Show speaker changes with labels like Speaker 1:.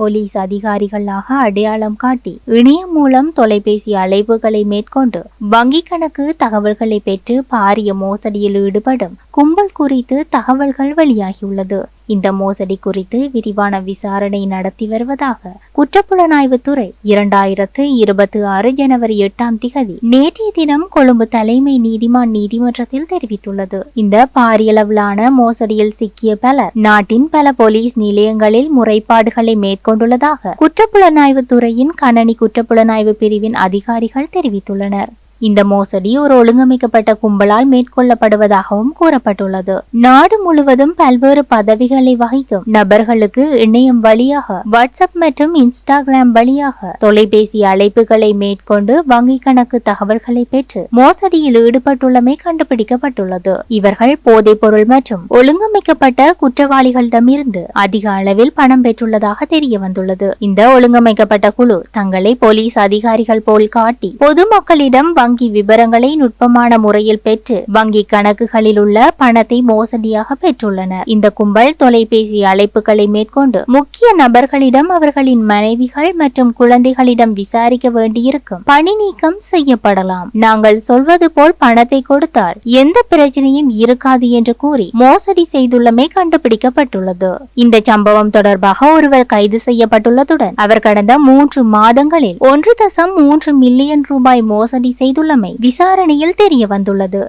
Speaker 1: Police அதிகாரிகளாக அடையாளம் காட்டி இணையம் மூலம் தொலைபேசி அழைப்புகளை மேற்கொண்டு வங்கிக் கணக்கு தகவல்களை பெற்று பாரிய மோசடியில் ஈடுபடும் கும்பல் குறித்து தகவல்கள் வெளியாகியுள்ளது. இந்த மோசடி குறித்து விரிவான விசாரணை நடத்தி வருவதாக குற்றப்புலனாய்வுத்துறை இரண்டாயிரத்து இருபத்தி ஆறு ஜனவரி எட்டாம் திகதி நேற்றைய தினம் கொழும்பு தலைமை நீதிமான் நீதிமன்றத்தில் தெரிவித்துள்ளது. இந்த பாரியளவிலான மோசடியில் சிக்கிய பலர் நாட்டின் பல போலீஸ் நிலையங்களில் முறைப்பாடுகளை மேற்கொண்டுள்ளதாக குற்றப்புலனாய்வுத்துறையின் கணனி குற்றப்புலனாய்வு பிரிவின் அதிகாரிகள் தெரிவித்துள்ளனர். இந்த மோசடி ஒரு ஒழுங்கமைக்கப்பட்ட கும்பலால் மேற்கொள்ளப்படுவதாகவும் கூறப்பட்டுள்ளது. நாடு முழுவதும் பல்வேறு பதவிகளை வகிக்கும் நபர்களுக்கு இணையம் வழியாக வாட்ஸ்அப் மற்றும் இன்ஸ்டாகிராம் வழியாக தொலைபேசி அழைப்புகளை மேற்கொண்டு வங்கி கணக்கு தகவல்களை பெற்று மோசடியில் ஈடுபட்டுள்ளமை கண்டுபிடிக்கப்பட்டுள்ளது. இவர்கள் போதைப் பொருள் மற்றும் ஒழுங்கமைக்கப்பட்ட குற்றவாளிகளிடமிருந்து அதிக அளவில் பணம் பெற்றுள்ளதாக தெரிய வந்துள்ளது இந்த ஒழுங்கமைக்கப்பட்ட குழு தங்களை போலீஸ் அதிகாரிகள் போல் காட்டி பொதுமக்களிடம் வங்கி வங்கி விவரங்களை நுட்பமான முறையில் பெற்று வங்கி கணக்குகளில் உள்ள பணத்தை மோசடியாக பெற்றுள்ளனர். இந்த கும்பல் தொலைபேசி அழைப்புகளை மேற்கொண்டு முக்கிய நபர்களிடம் அவர்களின் மனைவிகள் மற்றும் குழந்தைகளிடம் விசாரிக்க வேண்டியிருக்கும். பணி நீக்கம் செய்யப்படலாம். நாங்கள் சொல்வது போல் பணத்தை கொடுத்தால் எந்த பிரச்சனையும் இருக்காது என்று கூறி மோசடி செய்துள்ளமை கண்டுபிடிக்கப்பட்டுள்ளது. இந்த சம்பவம் தொடர்பாக ஒருவர் கைது செய்யப்பட்டுள்ளதுடன் அவர் கடந்த மூன்று மாதங்களில் ஒன்று தசம் மூன்று மில்லியன் ரூபாய் மோசடி செய்து செய்துள்ளமை விசாரணையில் தெரிய வந்துள்ளது.